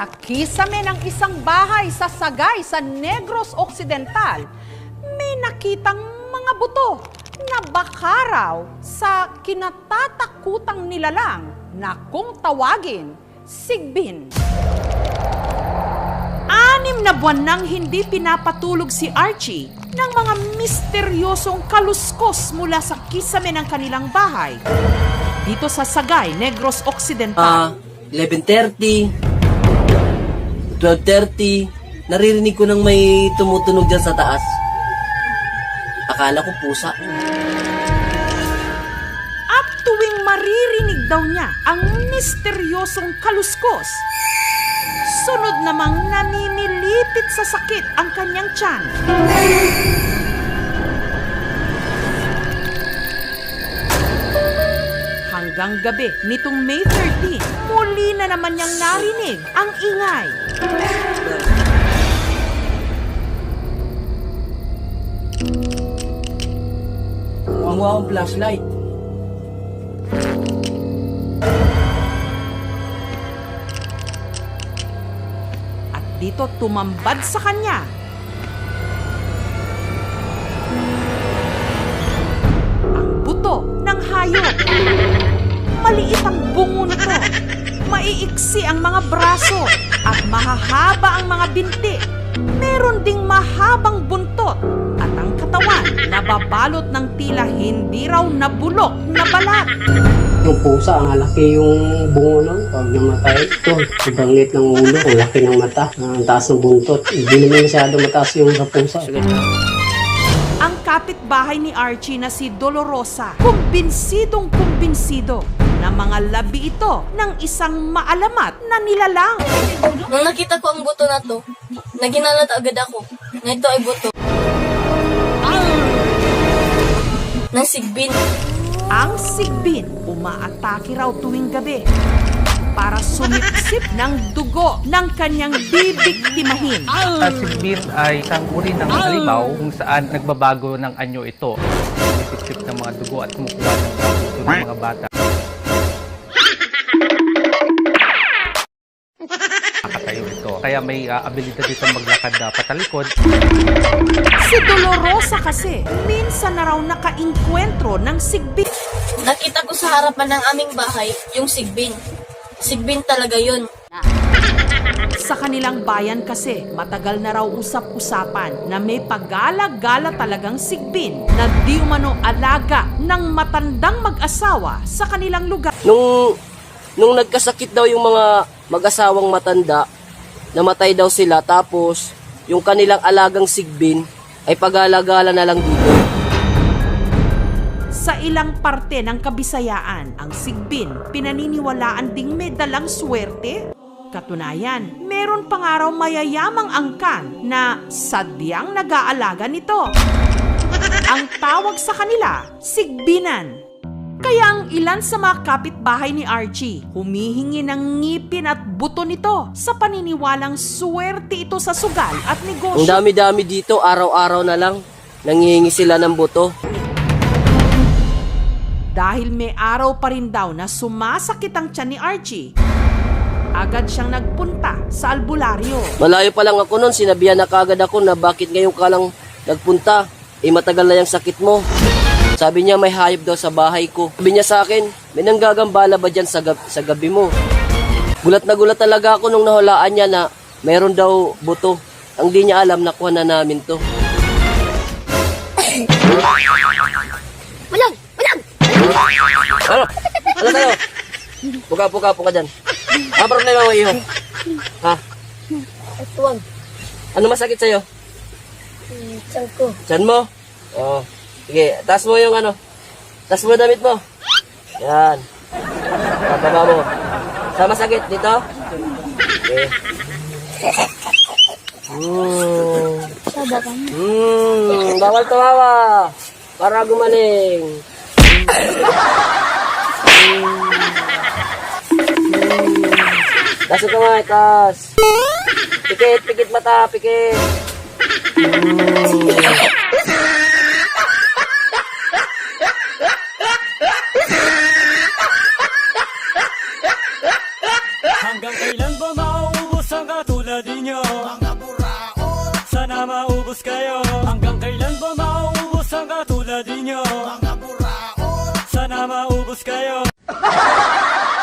Sa kisame ng isang bahay sa Sagay sa Negros Occidental, may nakitang mga buto na baka raw sa kinatatakutang nilalang na kung tawagin, sigbin. Anim na buwan nang hindi pinapatulog si Archie ng mga misteryosong kaluskos mula sa kisame ng kanilang bahay. Dito sa Sagay, Negros Occidental. Ah, 11.30, 12.30, naririnig ko nang may tumutunog dyan sa taas. Akala ko pusa. At tuwing maririnig daw niya ang misteryosong kaluskos, sunod namang namimilipit sa sakit ang kanyang tiyan. Hanggang gabi nitong May 13, muli na naman niyang narinig ang ingay. Ang akong flashlight. At dito tumambad sa kanya ang buto ng hayop. Maliit ang. Maiiksi ang mga braso at mahahaba ang mga binti. Meron ding mahabang buntot at ang katawan nababalot ng tila hindi raw nabulok na balat. Yung pusa, ang laki yung bungo nun. Pag namatay, ito, sobrang liit ng ulo, ang laki ng mata, ang taas ng buntot. Hindi naman masyado mataas yung sa pusa. Sige. Kapitbahay ni Archie na si Dolorosa, kumbinsidong kumbinsido na mga labi ito ng isang maalamat na nilalang. Nung nakita ko ang buto na to, naginalat agad ako na ito ay buto. Ng sigbin. Ang sigbin, umaatake raw tuwing gabi para sumipsip ng dugo ng kanyang bibiktimahin. Ang sigbin ay isang uri ng halimaw kung saan nagbabago ng anyo ito. Sumisip ng mga dugo at kumukuha ng mga bata. Nakatayo ito. Kaya may ah, abilidad dito maglakad uh, patalikod. Si Dolorosa kasi, minsan na raw nakainkwentro ng sigbin. Nakita ko sa harapan ng aming bahay yung sigbin. Sigbin talaga yun. Sa kanilang bayan kasi, matagal na raw usap-usapan na may pagala-gala talagang sigbin na di umano alaga ng matandang mag-asawa sa kanilang lugar. Nung, nung nagkasakit daw yung mga mag-asawang matanda, namatay daw sila, tapos yung kanilang alagang sigbin ay pag-alagala na lang dito. Sa ilang parte ng kabisayaan, ang sigbin pinaniniwalaan ding may dalang swerte. Katunayan, meron pang araw mayayamang angkan na sadyang nag-aalaga nito. Ang tawag sa kanila, sigbinan. Kaya ang ilan sa mga kapitbahay ni Archie, humihingi ng ngipin at buto nito sa paniniwalang swerte ito sa sugal at Ang negosyo. dami-dami dito, araw-araw na lang, nangihingi sila ng buto. Dahil may araw pa rin daw na sumasakit ang tiyan ni Archie, agad siyang nagpunta sa albularyo. Malayo pa lang ako noon, sinabihan na kagad ako na bakit ngayon ka lang nagpunta, eh matagal na yung sakit mo. Sabi niya may hayop daw sa bahay ko. Sabi niya sa akin, may nanggagambala ba dyan sa, gab- sa gabi mo? Gulat na gulat talaga ako nung nahulaan niya na meron daw buto. Ang di niya alam, nakuha na namin to. Walang! Ano? Ano tayo? Puka, puka, puka dyan. Ano problema mo, iho? Ha? Atuwag. Ano masakit sa'yo? Saan ko? Diyan mo? Oo. Sige, taas mo yung ano. Taas mo damit mo. Yan. Pababa mo. Sa masakit dito? Okay. Hmm. Hmm. Bawal tumawa. Para gumaling. Taas yung kamay, taas. Pikit, pikit mata, pikit. Hanggang kailan ba mauubos ang katulad ninyo Mga buraot Sana maubos kayo Hanggang kailan ba mauubos ang katulad ninyo Mga na maubos kayo.